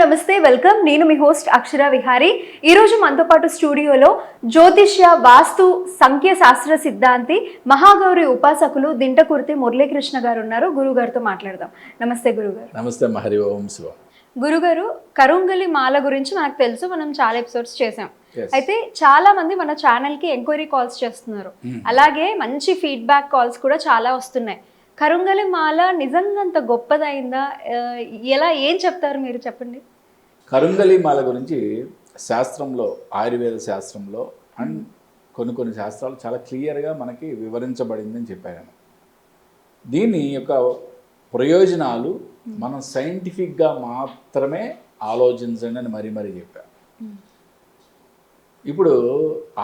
నమస్తే వెల్కమ్. నేను మీ హోస్ట్ అక్షర విహారీ. ఈ రోజు మనతో పాటు స్టూడియోలో జ్యోతిష్య వాస్తు సంఖ్య శాస్త్ర సిద్ధాంతి మహాగౌరి ఉపాసకులు దింటకుర్తి మురళీకృష్ణ గారు ఉన్నారు. గురువు గారితో మాట్లాడదాం. నమస్తే గురుగారు. నమస్తే హరి ఓం శివ. గురుగారు కరుంగలి మాల గురించి మనకు తెలుసు. మనం చాలా ఎపిసోడ్స్ చేసాం. అయితే చాలా మంది మన ఛానల్కి ఎంక్వైరీ కాల్స్ చేస్తున్నారు. అలాగే మంచి ఫీడ్బ్యాక్ కాల్స్ కూడా చాలా వస్తున్నాయి. కరుంగలి మాల నిజంగా అంత గొప్పదైందా ఎలా ఏం చెప్తారు మీరు చెప్పండి? కరుంగలి మాల గురించి శాస్త్రంలో ఆయుర్వేద శాస్త్రంలో అండ్ కొన్ని కొన్ని శాస్త్రాలు చాలా క్లియర్గా మనకి వివరించబడిందని చెప్పాను దీని యొక్క ప్రయోజనాలు మనం సైంటిఫిక్గా మాత్రమే ఆలోచించండి అని మరీ మరీ చెప్పాను ఇప్పుడు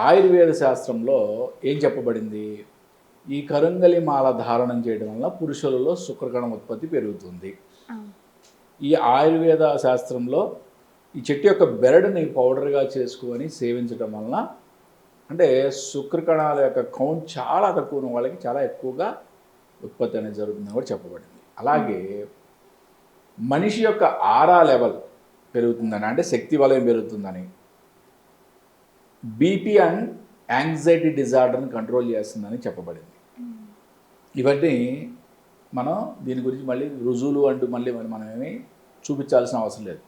ఆయుర్వేద శాస్త్రంలో ఏం చెప్పబడింది? ఈ కరుంగలి మాల ధారణం చేయడం వల్ల పురుషులలో శుక్రకణం ఉత్పత్తి పెరుగుతుంది. ఈ ఆయుర్వేద శాస్త్రంలో ఈ చెట్టు యొక్క బెరడుని పౌడర్గా చేసుకొని సేవించడం వలన అంటే శుక్రకణాల యొక్క కౌంట్ చాలా తక్కువ ఉన్న వాళ్ళకి చాలా ఎక్కువగా ఉత్పత్తి అనేది జరుగుతుందని కూడా చెప్పబడింది. అలాగే మనిషి యొక్క ఆరా లెవెల్ పెరుగుతుందని అంటే శక్తి వలయం పెరుగుతుందని బీపీ అండ్ యాంగ్జైటీ డిజార్డర్ని కంట్రోల్ చేస్తుందని చెప్పబడింది. ఇవన్నీ మనం దీని గురించి మళ్ళీ రుజువులు అంటూ మళ్ళీ మరి మనం ఏమి చూపించాల్సిన అవసరం లేదు.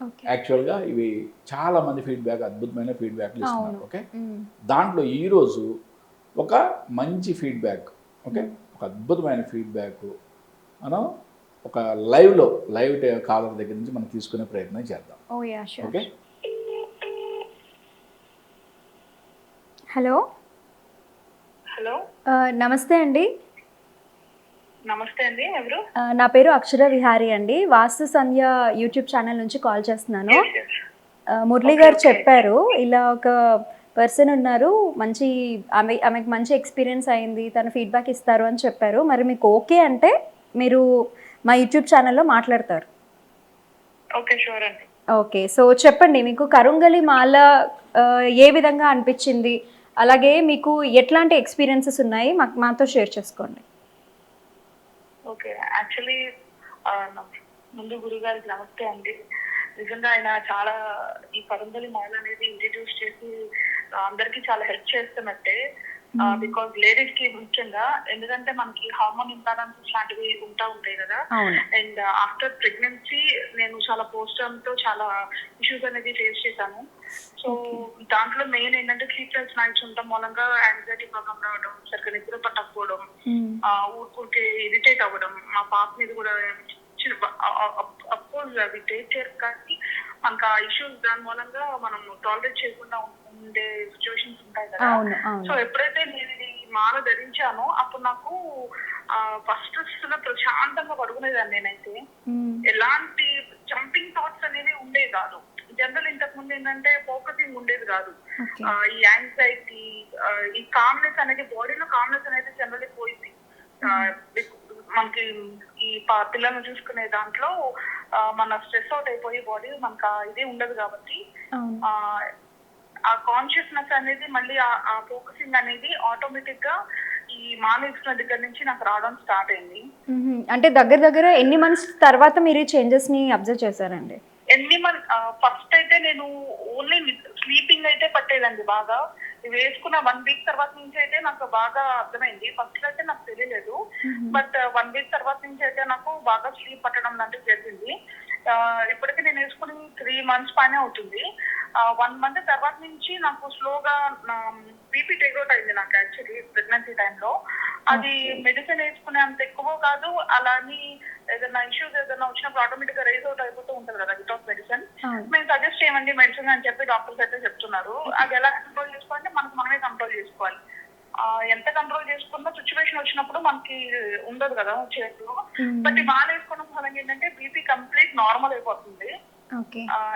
ఓకే. యాక్చువల్గా ఇవి చాలా మంది ఫీడ్బ్యాక్ అద్భుతమైన ఫీడ్బ్యాక్లు ఇస్తున్నారు. ఓకే? దాంట్లో ఈరోజు ఒక మంచి ఫీడ్బ్యాక్ ఓకే? ఒక అద్భుతమైన ఫీడ్బ్యాక్ మనం ఒక లైవ్లో లైవ్ కాలర్ దగ్గర నుంచి మనం తీసుకునే ప్రయత్నం చేద్దాం. ఓకే? హలో? హలో? నమస్తే అండి. నమస్తే అండి ఎవరు? నా పేరు అక్షర విహారీ అండి. వాస్తు సంధ్య యూట్యూబ్ ఛానల్ నుంచి కాల్ చేస్తున్నాను. మురళి గారు చెప్పారు ఇలా ఒక పర్సన్ ఉన్నారు మంచి ఆమె ఆమెకు మంచి ఎక్స్పీరియన్స్ అయింది తన ఫీడ్బ్యాక్ ఇస్తారు అని చెప్పారు. మరి మీకు ఓకే అంటే మీరు మా యూట్యూబ్ ఛానల్లో మాట్లాడతారు. ఓకే షూర్ అండి. ఓకే సో చెప్పండి మీకు కరుంగలి మాల ఏ విధంగా అనిపించింది? అలాగే మీకు ఎట్లాంటి ఎక్స్పీరియన్సెస్ ఉన్నాయి? మాకు మాతో షేర్ చేసుకోండి. ఓకే యాక్చువల్లీ ముందు గురుగారికి నమస్తే అండి. నిజంగా ఆయన చాలా ఈ పరందలి మాల అనేది ఇంట్రడ్యూస్ చేసి అందరికి అందరికీ చాలా హెల్ప్ చేస్తున్నట్టే. బికాజ్ లేడీస్కి ముఖ్యంగా ఎందుకంటే మనకి హార్మోన్ ఇంబ్యాలెన్సెస్ లాంటివి ఉంటా ఉంటాయి కదా. అండ్ ఆఫ్టర్ ప్రెగ్నెన్సీ నేను చాలా పోస్ట్తో చాలా ఇష్యూస్ అనేది ఫేస్ చేశాను. సో దాంట్లో మెయిన్ ఏంటంటే స్లీప్లెస్ నైట్స్ ఉండటం మూలంగా యాంగ్జైటీ ప్రాబ్లం రావడం సరిగ్గా నిద్ర పట్టకపోవడం ఊరికే ఇరిటేట్ అవ్వడం మా పాప మీద కూడా అఫ్కోర్స్ అవి టేక్ కేర్ కానీ మనకు ఆ ఇష్యూస్ దాని మూలంగా మనం టాలరేట్ చేయకుండా ఉండే సిచ్యువేషన్స్ ఉంటాయి కదా. సో ఎప్పుడైతే నేను ఇది మాల ధరించానో అప్పుడు నాకు ఫస్ట్లో ప్రశాంతంగా పడుకునేదాన్ని నేనైతే. ఎలాంటి జంపింగ్ థాట్స్ అనేవి ఉండేవి కాదు. జనరల్ ఇంతకు ముందు ఏంటంటే ఫోకసింగ్ ఉండేది కాదు. ఈ యాంగ్జైటీ ఈ కామ్నెస్ అనేది బాడీలో కామ్నెస్ అనేది జనరల్లీ పోయింది. మనకి పిల్లల్ని చూసుకునే దాంట్లో మన స్ట్రెస్ అవుట్ అయిపోయి బాడీ మనకు ఇది ఉండదు కాబట్టి ఆ, కాన్షియస్నెస్ అనేది మళ్ళీ ఆ- ఫోకసింగ్ అనేది ఆటోమేటిక్గా ఈ మానేసిన దగ్గర నుంచి నాకు రావడం స్టార్ట్ అయింది. అంటే దగ్గర దగ్గర ఎన్ని మంత్స్ తర్వాత మీరు చేంజెస్ని అబ్జర్వ్ చేశారండి? ఎన్ని మంత్ ఫస్ట్ అయితే నేను ఓన్లీ స్లీపింగ్ అయితే పట్టేదండి బాగా. ఇవి వేసుకున్న వన్ వీక్ తర్వాత నుంచి అయితే నాకు బాగా అర్థమైంది. ఫస్ట్ అయితే నాకు తెలియలేదు. బట్ వన్ వీక్ తర్వాత నుంచి అయితే నాకు బాగా స్లీప్ పట్టడం లాంటివి జరిగింది. ఇప్పటికి నేను వేసుకుని త్రీ మంత్స్ పైన అవుతుంది. వన్ మంత్ తర్వాత నుంచి నాకు స్లోగా బీపీ టేక్అవుట్ అయింది నాకు యాక్చువల్లీ ప్రెగ్నెన్సీ టైంలో అది మెడిసిన్ వేసుకునే అంత ఎక్కువ కాదు. అలా అని ఏదైనా ఇష్యూస్ ఏదైనా వచ్చినప్పుడు ఆటోమేటిక్గా రైజ్ అవుట్ అయిపోతూ ఉంటుంది కదా వితౌట్ మెడిసిన్ మేము సజెస్ట్ చేయమండి మెడిసిన్ అని చెప్పి డాక్టర్స్ అయితే చెప్తున్నారు. అది ఎలా కంట్రోల్ చేసుకోవాలంటే మనకు మనమే కంట్రోల్ చేసుకోవాలి. ఎంత కంట్రోల్ చేసుకున్నా సిచ్యువేషన్ వచ్చినప్పుడు మనకి ఉండదు కదా చేతిలో. బట్ ఈ మాల వేసుకోవడం వల్ల ఏంటంటే బీపీ కంప్లీట్ నార్మల్ అయిపోతుంది.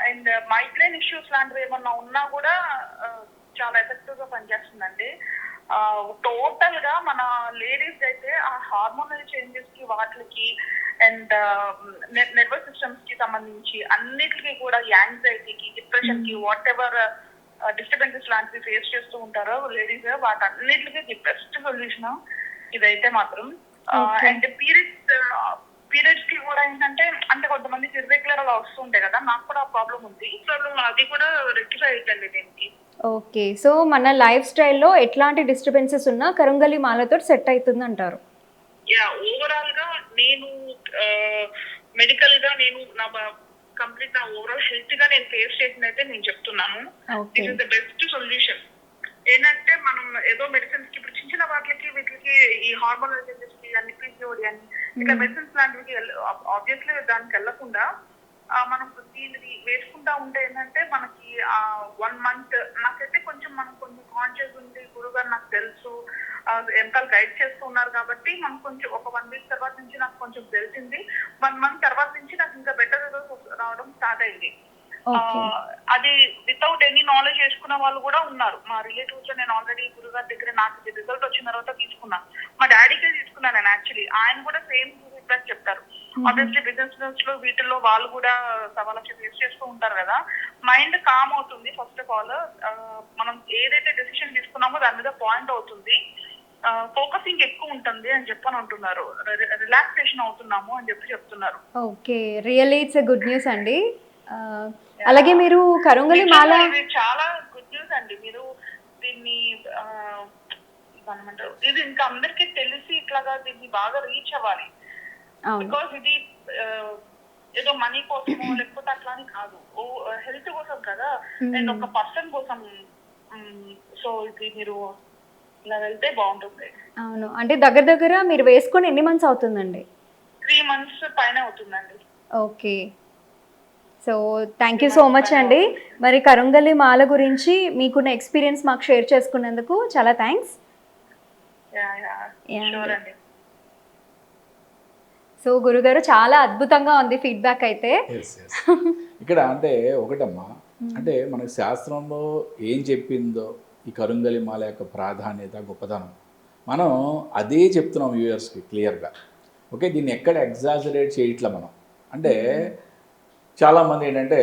అండ్ మైగ్రేన్ ఇష్యూస్ లాంటివి ఏమన్నా ఉన్నా కూడా చాలా ఎఫెక్టివ్గా పనిచేస్తుందండి. టోటల్గా మన లేడీస్ అయితే ఆ హార్మోనల్ చేంజెస్కి వాటికి అండ్ నర్వస్ సిస్టమ్స్కి సంబంధించి అన్నిటికీ కూడా యాంగ్జైటీకి డిప్రెషన్కి వాట్ ఎవర్ డిస్టర్బెన్సెస్ లాంటివి ఫేస్ చేస్తూ ఉంటారో లేడీస్ వాటన్నిటికి ది బెస్ట్ సొల్యూషన్ ఇదైతే మాత్రం. అండ్ పీరియడ్స్ పీరియడ్స్కి కూడా ఏంటంటే అంటే కొంతమందికి ఇర్రెగ్యులర్ అలా వస్తుంటాయి కదా నాకు కూడా ప్రాబ్లం ఉంది. సో అది కూడా రెక్టిఫై అవుతుంది దీనికి. ఓకే. సో మన లైఫ్ స్టైల్లో ఎట్లాంటి డిస్టర్బెన్సెస్ ఉన్నా కరుంగలి మాలతో సెట్ అవుతుంది అంటారు యా ఓవరాల్గా నేను మెడికల్గా నేను నా కంప్లీట్ నా ఓవరాల్ హెల్త్గా నేను ఫేస్ చేసింది అయితే నేను చెప్తున్నాను. This is the best solution ఏంటంటే మనం ఏదో మెడిసిన్స్కి ఇప్పుడు చిన్న చిన్న వాటికి వీటికి ఈ హార్మోనల్ అన్ని పీసీఓడి అని ఇట్లా మెడిసిన్స్ లాంటివి ఆబ్వియస్లీ దానికి వెళ్ళకుండా మనం దీనిది వేసుకుంటా ఉంటే ఏంటంటే మనకి ఆ వన్ మంత్ నాకైతే కొంచెం మనం కొంచెం కాన్షియస్ ఉంది గురుగారు నాకు తెలుసు ఎంతలు గైడ్ చేస్తూ ఉన్నారు కాబట్టి మనం కొంచెం ఒక వన్ వీక్ తర్వాత నుంచి నాకు కొంచెం తెలిసింది. వన్ మంత్ తర్వాత నుంచి నాకు ఇంకా బెటర్ రిజల్ట్స్ రావడం స్టార్ట్ అయింది. అది వితౌట్ ఎనీ నాలెడ్జ్ చేసుకున్న వాళ్ళు కూడా ఉన్నారు. మా రిలేటివ్స్లో నేను ఆల్రెడీ గురుగారి దగ్గర నాకు రిజల్ట్ వచ్చిన తర్వాత తీసుకున్నాను మా డాడీకే తీసుకున్నాను నేను యాక్చువల్లీ ఆయన కూడా సేమ్ ఫీడ్బ్యాక్ చెప్తారు. ఆబ్వియస్లీ బిజినెస్లో వీటిల్లో వాళ్ళు కూడా సవా లక్ష ఫేస్ చేస్తూ ఉంటారు కదా. మైండ్ కామ్ అవుతుంది ఫస్ట్ ఆఫ్ ఆల్ మనం ఏదైతే డెసిషన్ తీసుకున్నామో దాని మీద పాయింట్ అవుతుంది. ఫోకసింగ్ ఎక్కువ ఉంటుంది అని చెప్పని అంటున్నారు. రిలాక్సేషన్ అవుతున్నాము అని చెప్పి చెప్తున్నారు. Okay really it's a good news అండి. అలాగే మీరు కరుంగలి మాల చాలా గుడ్ న్యూస్ అండి. మీరు దీన్ని ఇది ఇంకా అందరికీ తెలిసి ఇట్లాగా దీన్ని బాగా రీచ్ అవ్వాలి. బికాస్ ఇది ఆ, ఏదో మనీ కోసమో లేకపోతే అట్లా అని కాదు. ఓ హెల్త్ కోసం కదా. అండ్ ఒక పర్సన్ కోసం సో ఇది మీరు ఇలా వెళ్తే బాగుంటుంది. అవును. అంటే దగ్గర దగ్గర మీరు వేసుకొని ఎన్ని మంత్స్ అవుతుందండి? త్రీ మంత్స్ పైన అవుతుందండి. Okay. So thank you so much అండి. మరి కరుంగలి మాల గురించి మీకున్న ఎక్స్పీరియన్స్ మాకు షేర్ చేసుకున్నందుకు చాలా thanks yeah yeah Yeah. Sure అండి సో గురుగారు చాలా అద్భుతంగా ఉంది ఫీడ్బ్యాక్ అయితే. ఇక్కడ అంటే ఒకటమ్మా. అంటే మనకి శాస్త్రంలో ఏం చెప్పిందో ఈ కరుంగలి మాల యొక్క ప్రాధాన్యత గొప్పతనం మనం అదే చెప్తున్నాం వ్యూయర్స్కి క్లియర్గా. ఓకే దీన్ని ఎక్కడ ఎగ్జాజరేట్ చేయట్లే మనం? అంటే చాలామంది ఏంటంటే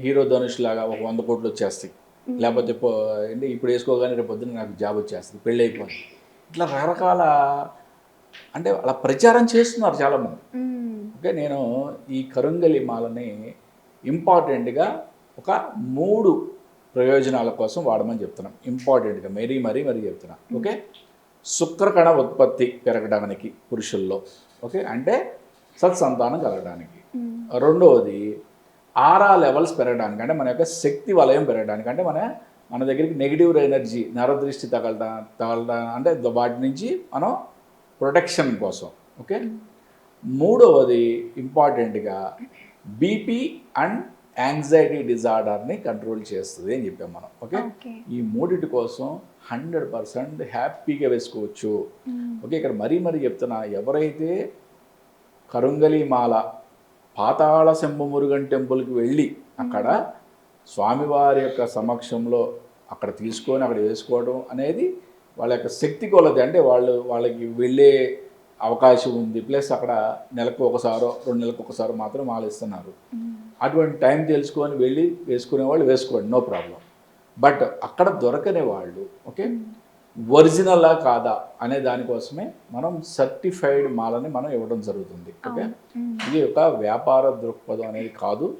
హీరో ధనుష్ లాగా ఒక వంద కోట్లు వచ్చేస్తాయి. లేకపోతే పో- ఏంటి ఇప్పుడు వేసుకోగానే రేపు పొద్దున్న నాకు జాబ్ వచ్చేస్తుంది పెళ్ళి అయిపోయింది. ఇట్లా రకరకాల అంటే అలా ప్రచారం చేస్తున్నారు చాలామంది. ఓకే నేను ఈ కరుంగలి మాలని ఇంపార్టెంట్గా ఒక మూడు ప్రయోజనాల కోసం వాడమని చెప్తున్నాం. ఇంపార్టెంట్గా మరీ మరీ మరీ చెప్తున్నా. ఓకే? శుక్రకణ ఉత్పత్తి పెరగడానికి పురుషుల్లో. ఓకే? అంటే సత్సంతానం కలగడానికి. రెండవది ఆరా లెవెల్స్ పెరగడానికి. అంటే మన యొక్క శక్తి వలయం పెరగడానికి. అంటే మన మన దగ్గరికి నెగిటివ్ ఎనర్జీ నరదృష్టి తగలట తగలట అంటే వాటి నుంచి మనం ప్రొటెక్షన్ కోసం ఓకే? మూడవది ఇంపార్టెంట్గా బీపీ అండ్ యాంగ్జైటీ డిజార్డర్ని కంట్రోల్ చేస్తుంది అని చెప్పాం మనం ఓకే? ఈ మూడిటి కోసం హండ్రెడ్ పర్సెంట్ హ్యాపీగా వేసుకోవచ్చు. ఓకే? ఇక్కడ మరీ మరీ చెప్తున్నా ఎవరైతే కరుంగలి మాల పాతాళ శంభు మురుగన్ టెంపుల్కి వెళ్ళి అక్కడ స్వామివారి యొక్క సమక్షంలో అక్కడ తీసుకొని అక్కడ వేసుకోవడం అనేది వాళ్ళ యొక్క శక్తి కొలది. అంటే వాళ్ళు వాళ్ళకి వెళ్ళే అవకాశం ఉంది. ప్లస్ అక్కడ నెలకు ఒకసారో రెండు నెలలకు ఒకసారో మాత్రం మాల ఇస్తున్నారు. అటువంటి టైం తెలుసుకొని వెళ్ళి వేసుకునే వాళ్ళు వేసుకోండి. No problem. బట్ అక్కడ దొరకని వాళ్ళు ఓకే? ఒరిజినలా కాదా అనే దానికోసమే మనం సర్టిఫైడ్ మాలని మనం ఇవ్వడం జరుగుతుంది. ఓకే. ఇది ఒక వ్యాపార దృక్పథం అనేది కాదు.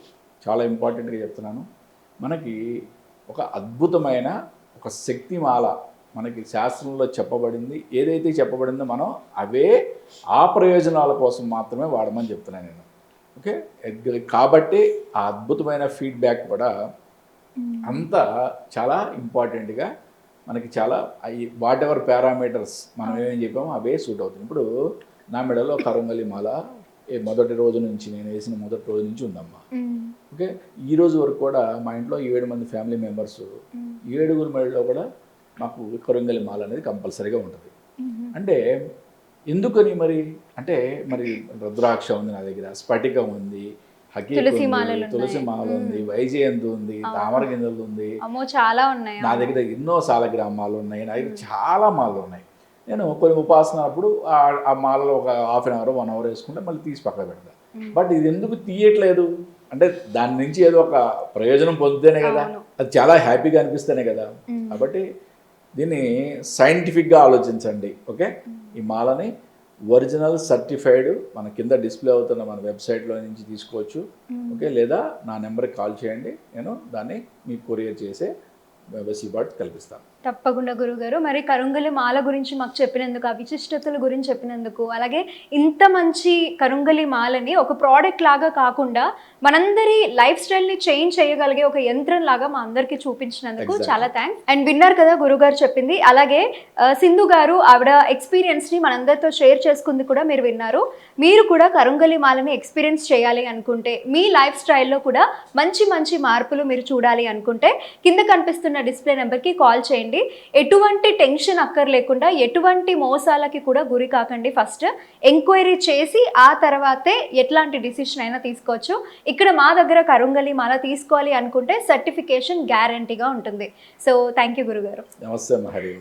చాలా ఇంపార్టెంట్గా చెప్తున్నాను. మనకి ఒక అద్భుతమైన ఒక శక్తిమాల మనకి శాస్త్రంలో చెప్పబడింది ఏదైతే చెప్పబడిందో మనం అవే ఆ ప్రయోజనాల కోసం మాత్రమే వాడమని చెప్తున్నాను నేను ఓకే కాబట్టి ఆ అద్భుతమైన ఫీడ్బ్యాక్ కూడా. అంతా చాలా ఇంపార్టెంట్గా మనకి చాలా వాట్ ఎవర్ పారామీటర్స్ మనం ఏమేం చెప్పామో అవే సూట్ అవుతుంది ఇప్పుడు నా మెడలో కరుంగలి మాల ఏ మొదటి రోజు నుంచి నేను వేసిన మొదటి రోజు నుంచి ఉందమ్మా మ్మ్. ఓకే ఈ రోజు వరకు కూడా మా ఇంట్లో ఏడు మంది ఫ్యామిలీ మెంబర్స్. ఏడుగురు మెడలో కూడా మాకు కరుంగలి మాల అనేది కంపల్సరీగా ఉంటుంది. అంటే ఎందుకని మరి? అంటే మరి రుద్రాక్ష ఉంది నా దగ్గర స్ఫటికం ఉంది తులసి. మాల ఉంది వైజయంతి ఉంది తామర గింజలు ఉంది. చాలా ఉన్నాయి. నా దగ్గర ఎన్నో సాలగ్రామాలు ఉన్నాయి. నా దగ్గర చాలా మాలలు ఉన్నాయి. నేను కొన్ని ఉపాసన అప్పుడు ఆ- మాలలో ఒక half an hour one hour వేసుకుంటే మళ్ళీ తీసి పక్కన పెడతా. బట్ ఇది ఎందుకు తీయట్లేదు? అంటే దాని నుంచి ఏదో ఒక ప్రయోజనం పొందితేనే కదా. అది చాలా హ్యాపీగా అనిపిస్తేనే కదా. కాబట్టి దీన్ని సైంటిఫిక్గా ఆలోచించండి ఓకే? ఈ మాలని ఒరిజినల్ సర్టిఫైడ్ మన కింద డిస్ప్లే అవుతున్న మన వెబ్సైట్లో నుంచి తీసుకోవచ్చు ఓకే? లేదా నా నెంబర్కి కాల్ చేయండి నేను దాన్ని మీకు కొరియర్ చేసే వెసులుబాటు కల్పిస్తాను. తప్పకుండా గురుగారు. మరి కరుంగలి మాల గురించి మాకు చెప్పినందుకు ఆ విశిష్టతల గురించి చెప్పినందుకు అలాగే ఇంత మంచి కరుంగలి మాలని ఒక ప్రోడక్ట్ లాగా కాకుండా మనందరి లైఫ్ స్టైల్ని చేంజ్ చేయగలిగే ఒక యంత్రం లాగా మా అందరికీ చూపించినందుకు. చాలా థ్యాంక్స్ అండ్ విన్నారు కదా గురుగారు చెప్పింది. అలాగే సింధు గారు ఆవిడ ఎక్స్పీరియన్స్ని మనందరితో షేర్ చేసుకుంది కూడా మీరు విన్నారు. మీరు కూడా కరుంగలి మాలని ఎక్స్పీరియన్స్ చేయాలి అనుకుంటే మీ లైఫ్ స్టైల్లో కూడా మంచి మంచి మార్పులు మీరు చూడాలి అనుకుంటే కింద కనిపిస్తున్న డిస్ప్లే నెంబర్కి కాల్ చేయండి ఎటువంటి టెన్షన్ అక్కర్లేకుండా ఎటువంటి మోసాలకి కూడా గురి కాకండి. ఫస్ట్ ఎంక్వైరీ చేసి ఆ తర్వాతే ఎట్లాంటి డిసిషన్ అయినా తీసుకోవచ్చు. ఇక్కడ మా దగ్గర కరుంగలి మాల తీసుకోవాలి అనుకుంటే సర్టిఫికేషన్ గ్యారంటీగా ఉంటుంది. సో థ్యాంక్ యూ గురుగారు. నమస్తే మహరి